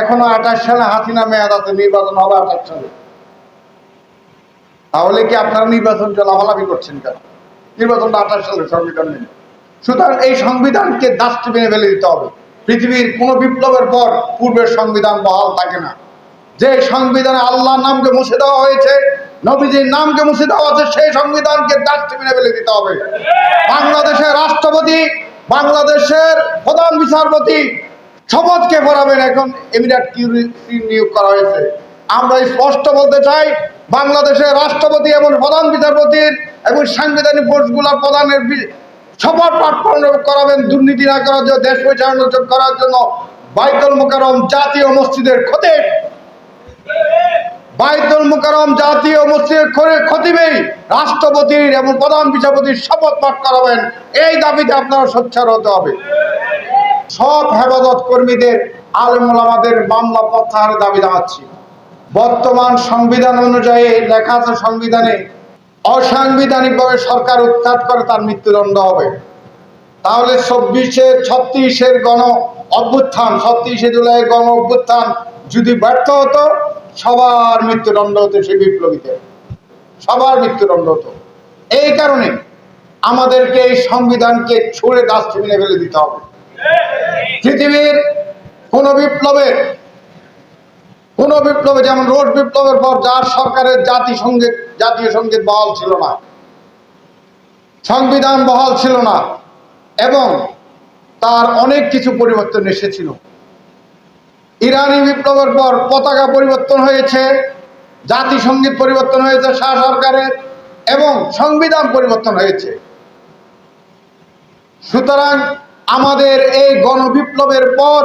এখনও আঠাশ সালে হাসিনা মেয়াদ আছে, নির্বাচন হবে আঠাশ সালে। তাহলে কি আপনারা নির্বাচন লাভালাভি করছেন কেন? নির্বাচনটা আঠাশ সালে সংবিধান নেই। সুতরাং এই সংবিধানকে ডাস্টবিনে ফেলে দিতে হবে। পৃথিবীর কোন বিপ্লবের পর পূর্বের সংবিধান বহাল থাকে না। যে সংবিধানে আল্লাহর নামকে মুছে দেওয়া হয়েছে, নবীজির নামকে মুছে দেওয়া হয়েছে, সেই সংবিধানকে ডাস্টবিনে ফেলে দিতে হবে। বাংলাদেশের রাষ্ট্রপতি, বাংলাদেশের প্রধান বিচারপতি শপথকে পড়াবেন এখন এমিরাট কিউরিসি নিয়োগ করা হয়েছে। আমরা স্পষ্ট বলতে চাই, বাংলাদেশের রাষ্ট্রপতি এবং প্রধান বিচারপতির এবং সাংবিধানিক পোস্টগুলোর প্রধানের শপথ পাঠ করাবেন, দুর্নীতি না করার জন্য, দেশ পরিচালনা করার জন্য বাইতুল মোকারম জাতীয় মসজিদের খতিব বাইতুল মোকারম জাতীয় মসজিদের খতিবেই রাষ্ট্রপতির এবং প্রধান বিচারপতির শপথ পাঠ করাবেন। এই দাবিতে আপনারা সোচ্চার হতে হবে। সব হেফাজত কর্মীদের আলমুলামাদের মামলা প্রত্যাহারের দাবি জানাচ্ছি। বর্তমান সংবিধান অনুযায়ী লেখা আছে সংবিধানে, অসাংবিধানিকভাবে সরকার উৎখাত করে তার মৃত্যুদণ্ড হবে। তাহলে চব্বিশে, ছত্রিশের গণ অভ্যুত্থান, ছত্রিশে জুলাইয়ের গণ অভ্যুত্থান যদি ব্যর্থ হতো, সবার মৃত্যুদণ্ড হতো সেই বিপ্লবীতে। সবার মৃত্যুদণ্ড হতো। এই কারণে আমাদেরকে এই সংবিধানকে ছুঁড়ে ডাস্টবিনে ফেলে দিতে হবে। পৃথিবীর কোন বিপ্লবের, কোন বিপ্লবে, যেমন রোড বিপ্লবের পর যার সরকারের জাতি সংগীত জাতীয় সংগীত বহাল ছিল না, সংবিধান বহাল ছিল না, এবং তার অনেক কিছু পরিবর্তন এসেছিল। ইরানি বিপ্লবের পর পতাকা পরিবর্তন হয়েছে জাতিসংগীত পরিবর্তন হয়েছে শাহ সরকারের, এবং সংবিধান পরিবর্তন হয়েছে। সুতরাং আমাদের এই গণবিপ্লবের পর